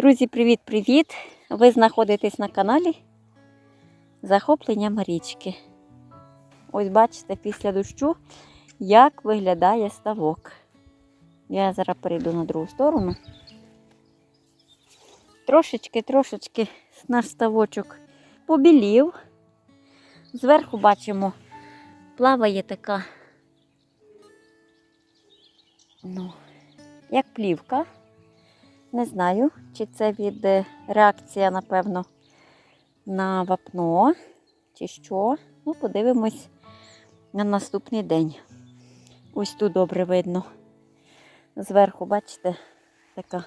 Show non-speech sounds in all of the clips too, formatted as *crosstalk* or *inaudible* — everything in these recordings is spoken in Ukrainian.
Друзі, привіт-привіт! Ви знаходитесь на каналі Захоплення Марічки. Ось бачите, після дощу, як виглядає ставок. Я зараз перейду на другу сторону. Трошечки, трошечки наш ставочок побілів. Зверху бачимо, плаває така, ну, як плівка. Не знаю, чи це від е, реакція, напевно, на вапно, чи що. Ну, подивимось на наступний день. Ось тут добре видно. Зверху, бачите, така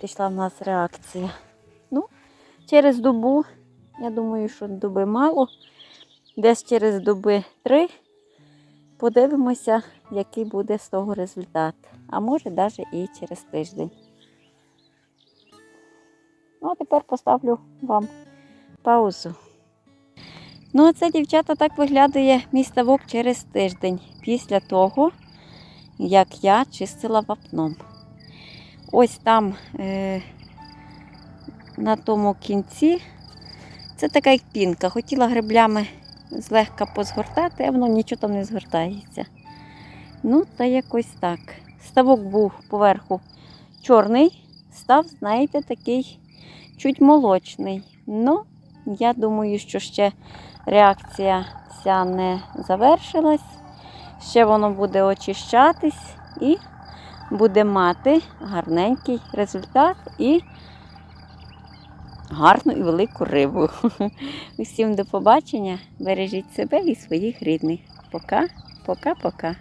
пішла в нас реакція. Ну, через добу, я думаю, що доби мало. Десь через доби три подивимося, який буде з того результат. А може навіть і через тиждень. Ну, а тепер поставлю вам паузу. Ну, це, дівчата, так виглядає мій ставок через тиждень після того, як я чистила вапном. Ось там е, на тому кінці це така як пінка. Хотіла греблями злегка позгортати, а воно нічого там не згортається. Ну, та якось так. Ставок був поверху чорний, став, знаєте, такий чуть молочний. Ну, я думаю, що ще реакція ця не завершилась. Ще воно буде очищатись і буде мати гарненький результат і гарну і велику рибу. *laughs* Усім до побачення. Бережіть себе і своїх рідних. Пока, пока, пока.